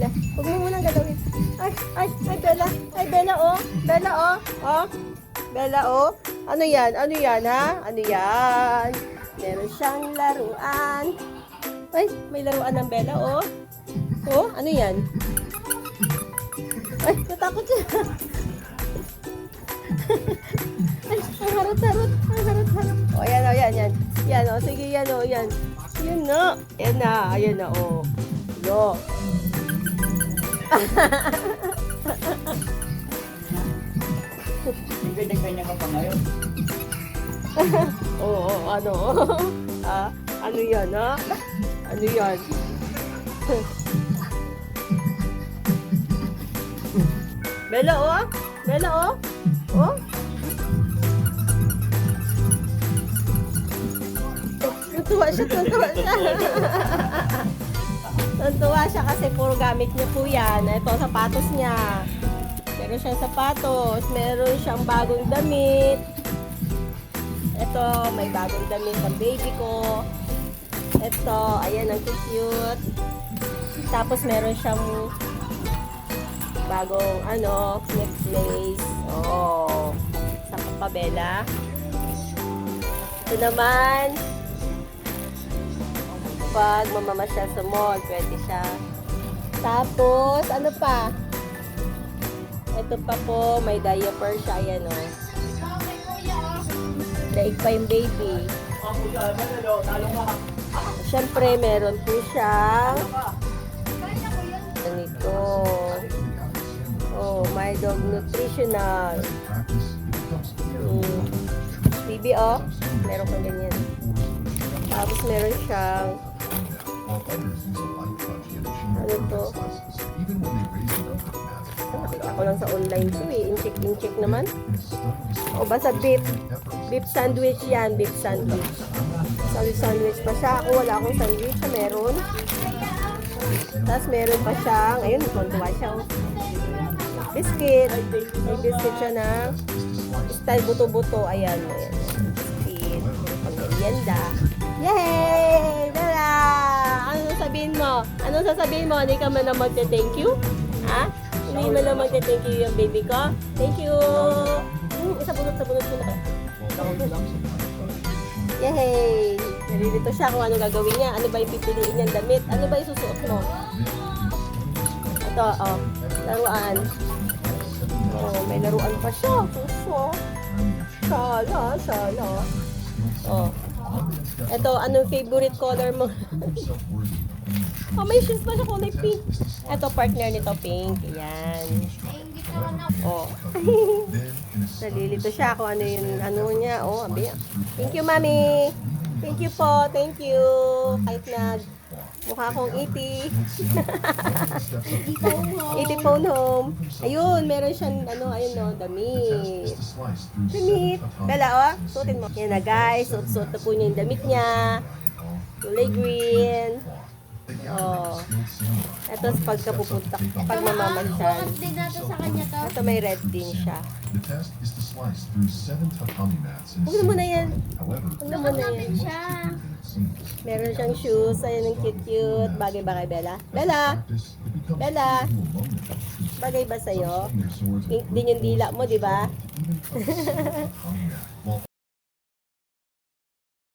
Bella. Huwag mo munang galawin. Ay, ay, ay, Bella. Ay, Bella, oh. Bella, oh. Oh. Bella, oh. Ano yan? Ano yan, ha? Ano yan? Meron siyang laruan. Ay, may laruan ng Bella, oh. Oh, ano yan? Ay, natakot siya. Ay, ang harot-harot. Ang harot-harot. O, yan, o, yan, yan. Yan, o. Sige, yan, o, yan. Yan na. Yan na. Ayan na, o. Yo. Yung ganyan-ganyan ka pa ngayon. Oo, ano? ah, ano yan, ha? Ano yan? Bella, oh? Bella, oh? Oh? Tuntua siya, tuntua siya. tuntua siya kasi puro gamit niya po yan. Ito, sapatos niya. Meron siyang sapatos. Meron siyang bagong damit. Ito, may bagong damit ng baby ko. Ito, ayan, ang cute. Tapos meron siyang bagong ano, necklace. Oh, sa kapabela. Ito naman, pag mamamasyal sa mall, pwede siya. Tapos, ano pa? Ito pa po, may diaper siya, ayan o. Oh. Daig pa yung baby. Siyempre, meron po siyang ganito. Oh, my dog nutritional. Mm. Baby, oh. Meron kang ganyan. Tapos meron siyang Nakita ko lang sa online to eh. In-check, in-check naman. O basta beef. Beef sandwich yan. Beef sandwich. Sandwich sandwich pa siya. Ako wala akong sandwich. Siya meron. Tapos meron pa siyang, ayun, kontuwa siya. oh. Biscuit. May biscuit siya na style buto-buto. Ayan. Ayan. Biscuit. Meron pang merienda. Yay! Bella! Ano sasabihin mo? Ano sasabihin mo? Hindi ka man na magte-thank you? Ha? Hindi na magte-thank you yung baby ko? Thank you! Hmm, isa bunot sa bunot mo na. Yay! Nalilito siya kung ano gagawin niya. Ano ba yung pipiliin niyang damit? Ano ba yung susuot mo? Ito, oh. Laruan. Oh, may laruan pa siya. Puso. Sala, sala. Oh. Ito, anong favorite color mo? oh, may shoes pa siya kulay pink. Ito, partner nito, pink. Ayan. Oh. Nalilito siya kung ano yung ano niya. Oh, abi. Thank you, mami. Thank you po. Thank you. Kahit na mukha akong 80. 80 phone home. Ayun, meron siyang ano, ayun no, damit. Damit. Bella, oh. Suotin mo. Yan na guys. Suot-suot na po niya yung damit niya. Kulay green. Oh. Ito sa pagkapupunta, pag din natin sa kanya to. Ito may red din siya. The test is to slice through seven tatami mats in Huwag na muna yan. Huwag na muna yan. Siya. Meron siyang shoes. Ayun ang cute-cute. Bagay ba kay Bella? Bella! Bella! Bagay ba sa'yo? Pink din yung dila mo, di ba?